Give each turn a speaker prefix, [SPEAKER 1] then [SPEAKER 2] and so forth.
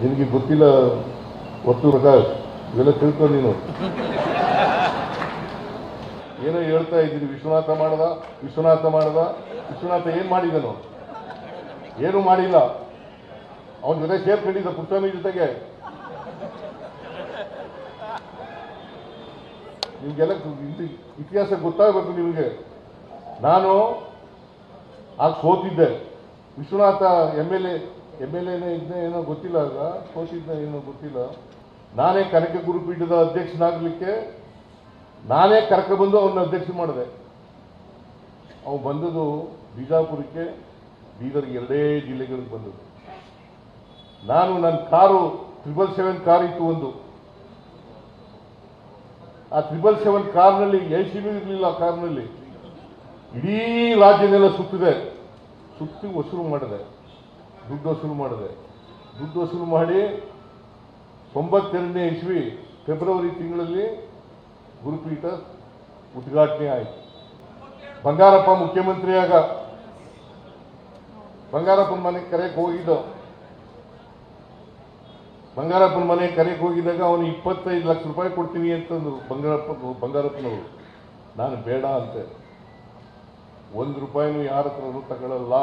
[SPEAKER 1] ನಿನಗೆ ಗೊತ್ತಿಲ್ಲ ಒತ್ತು ಪ್ರಕಾಶ್ ಇವೆಲ್ಲ ತಿಳ್ಕೊಂಡು ನೀನು. ಏನೋ ಹೇಳ್ತಾ ಇದ್ದೀನಿ, ವಿಶ್ವನಾಥ ಮಾಡದ ವಿಶ್ವನಾಥ ಮಾಡದ, ವಿಶ್ವನಾಥ ಏನು ಮಾಡಿದನು? ಏನು ಮಾಡಿಲ್ಲ. ಅವನ ಜೊತೆ ಸೇರ್ಕೊಂಡಿದ್ದ ಪುಟ್ಟಸ್ವಾಮಿ ಜೊತೆಗೆ. ನಿಮ್ಗೆಲ್ಲ ಇತಿಹಾಸ ಗೊತ್ತಾಗಬೇಕು ನಿಮಗೆ. ನಾನು ಆಗ ಸೋತಿದ್ದೆ. Vishwanath M L A M L ಎನೇ ಇದ್ದ ಏನೋ ಗೊತ್ತಿಲ್ಲ ಆಗ ಕೋಶಿದ್ದ ಏನೋ ಗೊತ್ತಿಲ್ಲ. ನಾನೇ ಕನಕ ಗುರುಪೀಠದ ಅಧ್ಯಕ್ಷನಾಗಲಿಕ್ಕೆ ನಾನೇ ಕರ್ಕೊಬಂದು ಅವ್ರನ್ನ ಅಧ್ಯಕ್ಷ ಮಾಡಿದೆ. ಅವು ಬಂದದ್ದು ಬಿಜಾಪುರಕ್ಕೆ, ಬೀದರ್ ಎರಡೇ ಜಿಲ್ಲೆಗಳಿಗೆ ಬಂದದ್ದು. ನಾನು ನನ್ನ ಕಾರು ತ್ರಿಬಲ್ ಸೆವೆನ್ ಕಾರ್ ಇತ್ತು ಒಂದು. ಆ ತ್ರಿಬಲ್ ಸೆವೆನ್ ಕಾರ್ನಲ್ಲಿ ಎ ಸಿ ಬಿ ಇರಲಿಲ್ಲ ಆ ಕಾರ್ನಲ್ಲಿ. ಇಡೀ ರಾಜ್ಯನೆಲ್ಲ ಸುತ್ತಿದೆ. ಸುತ್ತಿ ವಸೂಲು ಮಾಡಿದೆ. ದುಡ್ಡು ವಸೂಲು ಮಾಡಿದೆ. ದುಡ್ಡು ವಸೂಲು ಮಾಡಿ ತೊಂಬತ್ತೆರಡನೇ ಇಸ್ವಿ ಫೆಬ್ರವರಿ ತಿಂಗಳಲ್ಲಿ ಗುರುಪೀಠ ಉದ್ಘಾಟನೆ ಆಯಿತು. ಬಂಗಾರಪ್ಪ ಮುಖ್ಯಮಂತ್ರಿಯಾಗ ಬಂಗಾರಪ್ಪನ ಮನೆಗೆ ಕರೆಯಕ್ಕೆ ಹೋಗಿದ್ದ. ಬಂಗಾರಪ್ಪನ ಮನೆಗೆ ಕರೆಯಕ್ಕೆ ಹೋಗಿದ್ದಾಗ ಅವನು ಇಪ್ಪತ್ತೈದು ಲಕ್ಷ ರೂಪಾಯಿ ಕೊಡ್ತೀನಿ ಅಂತಂದ್ರು ಬಂಗಾರಪ್ಪ, ಬಂಗಾರಪ್ಪನವರು. ನಾನು ಬೇಡ ಅಂತೆ. ಒಂದು ರೂಪಾಯಿನೂ ಯಾರ ಹತ್ರನೂ ತಗೊಳ್ಳಲ್ಲ